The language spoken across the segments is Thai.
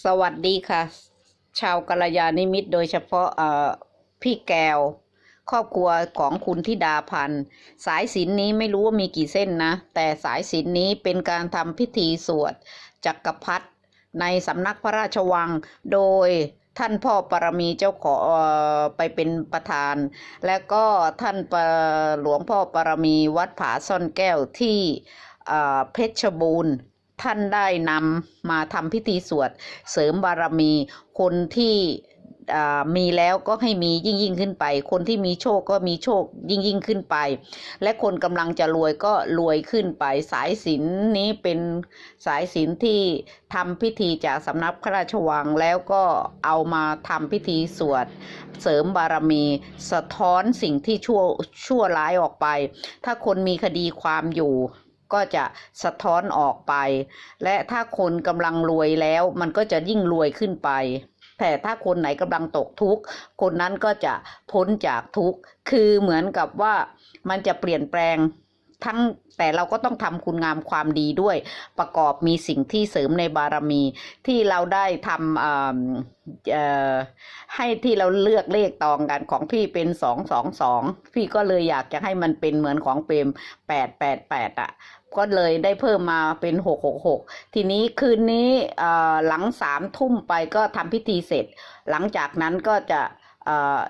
สวัสดีค่ะ ชาวกัลยาณิมิตรโดยเฉพาะพี่แก้ว ครอบครัวของคุณธิดาพันธ์สายสินนี้ไม่รู้ว่ามีกี่เส้นนะ แต่สายสินนี้เป็นการทำพิธีสวดจักรพรรดิในสำนักพระราชวังโดยท่านพ่อปรมีเจ้าขอไปเป็นประธาน และก็ท่านหลวงพ่อปรมีวัดผาซ่อนแก้วที่เอ่อเพชรบูรณ์ ท่านได้นำมาทำพิธีสวดเสริมบารมีคนที่มีแล้วก็ให้มียิ่งยิ่งขึ้นไป คนที่มีโชคก็มีโชคยิ่งยิ่งขึ้นไป และคนกำลังจะรวยก็รวยขึ้นไป สายสิญจนนี้เป็นสายสิญจนที่ทำพิธีจากสำนักพระราชวังแล้วก็เอามาทำพิธีสวด เสริมบารมี สะท้อนสิ่งที่ชั่วชั่วร้ายออกไป ถ้าคนมีคดีความอยู่ ก็จะสะท้อนออกไป และถ้าคนกำลังรวยแล้วมันก็จะยิ่งรวยขึ้นไป แต่ถ้าคนไหนกำลังตกทุกข์คนนั้นก็จะพ้นจากทุกข์คือเหมือนกับว่ามันจะเปลี่ยนแปลง ทั้งแต่เราก็ต้องทำคุณงามความดีด้วย ประกอบมีสิ่งที่เสริมในบารมี ที่เราได้ทำเอ่อให้ที่เราเลือกเลขตองกันของพี่เป็นสองสองสองพี่ก็เลยอยากจะให้มันเป็นเหมือนของเปรมแปดแปดแปดอะก็เลยได้เพิ่มมาเป็นหกหกหกทีนี้คืนนี้หลังสามทุ่มไปก็ทำพิธีเสร็จ หลังจากนั้นก็จะอ่อ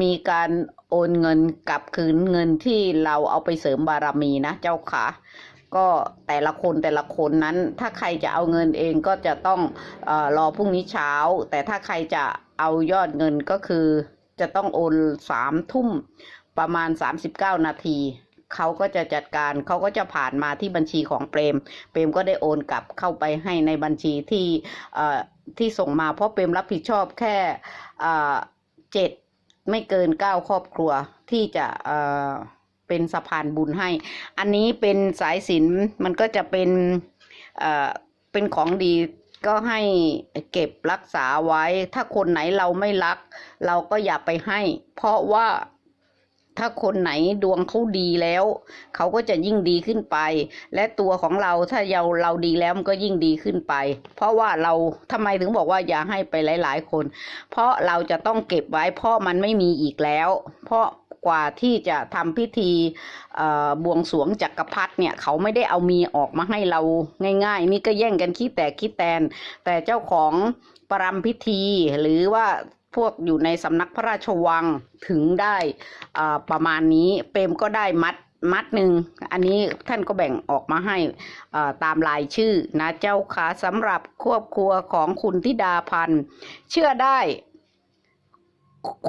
มีการโอนเงินกลับคืนเงินที่เราเอาไปเสริมบารมีนะเจ้าค่ะ ก็แต่ละคนแต่ละคนนั้น ถ้าใครจะเอาเงินเองก็จะต้องอรอพรุ่งนี้เช้า แต่ถ้าใครจะเอายอดเงินก็คือ จะต้องโอนสามทุ่มประมาณสามสิบเก้านาทีเขาก็จะจัดการเขาก็จะผ่านมาที่บัญชีของเปรม เปรมก็ได้โอนกลับเข้าไปให้ในบัญชีที่ที่ส่งมาเพราะเปรมรับผิดชอบแค่เจ็ด ไม่เกินเก้าครอบครัวที่จะเอ่อเป็นสะพานบุญให้ อันนี้เป็นสายสินมันก็จะเป็นเอ่อเป็นของดีก็ให้เก็บรักษาไว้ ถ้าคนไหนเราไม่รัก เราก็อย่าไปให้ เพราะว่า ถ้าคนไหนดวงเขาดีแล้ว เขาก็จะยิ่งดีขึ้นไป และตัวของเราถ้าเราเราดีแล้วมันก็ยิ่งดีขึ้นไป เพราะว่าเราทำไมถึงบอกว่าอย่าให้ไปหลาย ๆ คน เพราะเราจะต้องเก็บไว้เพราะมันไม่มีอีกแล้ว เพราะกว่าที่จะทำพิธีบวงสรวงจักรพรรดิเนี่ยเขาไม่ได้เอามีออกมาให้เราง่าย ๆ นี่ก็แย่งกันคิดแต่คิดแตน แต่เจ้าของปรำพิธีหรือว่า พวกอยู่ในสำนักพระราชวังถึงได้อ่าประมาณนี้เปรมก็ได้มัดมัดหนึ่งอันนี้ท่านก็แบ่งออกมาให้อ่าตามรายชื่อนะเจ้าค่ะสำหรับครอบครัวของคุณธิดาพันธ์เชื่อได้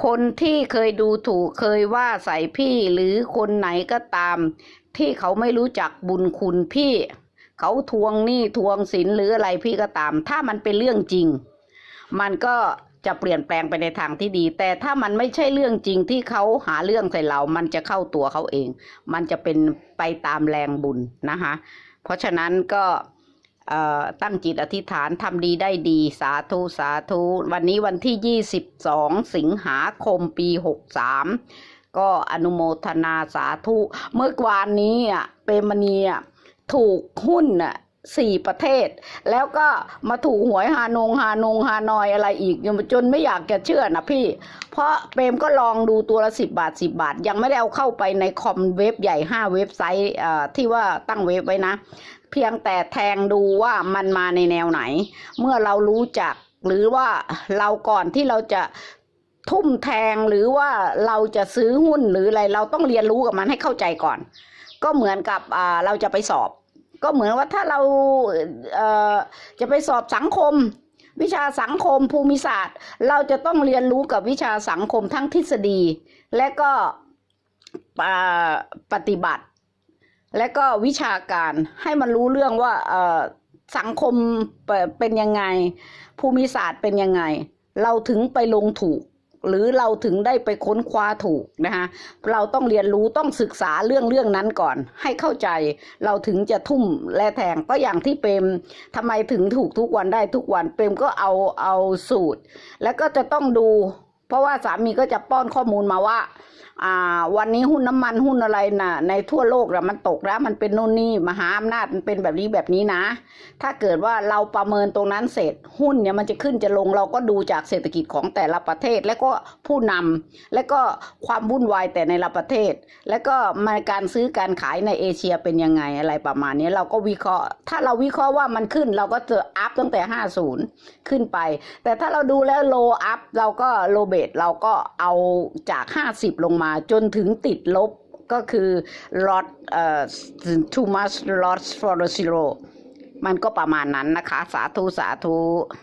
คนที่เคยดูถูกเคยว่าใส่พี่หรือคนไหนก็ตาม ที่เขาไม่รู้จักบุญคุณพี่ เขาทวงหนี้ทวงสินหรืออะไรพี่ก็ตาม ถ้ามันเป็นเรื่องจริง มันก็ จะเปลี่ยนแปลงไปในทางที่ดี แต่ถ้ามันไม่ใช่เรื่องจริงที่เขาหาเรื่องใส่เรา มันจะเข้าตัวเขาเอง มันจะเป็นไปตามแรงบุญนะคะ เพราะฉะนั้นก็ตั้งจิตอธิษฐานทำดีได้ดี สาธุสาธุ วันนี้วันที่ 22 สิงหาคมปี 63 ก็อนุโมทนาสาธุ เมื่อวานนี้อะเปรมณีอะถูกหุ้นอะ สี่ประเทศ แล้วก็มาถูกหวยฮานงฮานงฮานอยอะไรอีกจนไม่อยากจะเชื่อนะพี่ เพราะเปรมก็ลองดูตัวละสิบบาทสิบาท ยังไม่ได้เอาเข้าไปในคอมเว็บใหญ่ห้าเว็บไซต์ที่ว่าตั้งเว็บไว้นะ เพียงแต่แทงดูว่ามันมาในแนวไหน เมื่อเรารู้จักหรือว่าเราก่อนที่เราจะทุ่มแทงหรือว่าเราจะซื้อหุ้นหรืออะไร เราต้องเรียนรู้กับมันให้เข้าใจก่อน ก็เหมือนกับเราจะไปสอบ ก็เหมือนว่าถ้าเราเอ่อจะไปสอบสังคม วิชาสังคมภูมิศาสตร์ เราจะต้องเรียนรู้กับวิชาสังคมทั้งทฤษฎี และก็ปฏิบัติ และก็วิชาการให้มันรู้เรื่องว่าเออสังคมเปเป็นยังไง ภูมิศาสตร์เป็นยังไง เราถึงไปลงถูก หรือเราถึงได้ไปค้นคว้าถูกนะคะเราต้องเรียนรู้ต้องศึกษาเรื่องเรื่องนั้นก่อน ให้เข้าใจเราถึงจะทุ่มและแทงก็อย่างที่เปรมทำไมถึงถูกทุกวันได้ทุกวันเปรมก็เอาเอาสูตร แล้วก็จะต้องดู เพราะว่าสามีก็จะป้อนข้อมูลมาว่า อ่า วันนี้หุ้นน้ำมันหุ้นอะไรน่ะ ในทั่วโลกนะมันตกแล้ว มันเป็นโน่นนี่มหาอำนาจมันเป็นแบบนี้แบบนี้นะ ถ้าเกิดว่าเราประเมินตรงนั้นเสร็จหุ้นเนี่ยมันจะขึ้นจะลงเราก็ดูจากเศรษฐกิจของแต่ละประเทศ และก็ผู้นำและก็ความวุ่นวายแต่ในละประเทศ แล้วก็มาการซื้อการขายในเอเชียเป็นยังไงอะไรประมาณนี้เราก็วิเคราะห์ ถ้าเราวิเคราะห์ว่ามันขึ้นเราก็จะอัพตั้งแต่ 50 ขึ้นไป แต่ถ้าเราดูแล้วโลอัพเราก็โลเบตเราก็เอาจาก 50 ลงมาจนถึงติดลบก็คือ lot เอ่อ too much loss for zero มันก็ประมาณนั้นนะคะ สาธุ สาธุ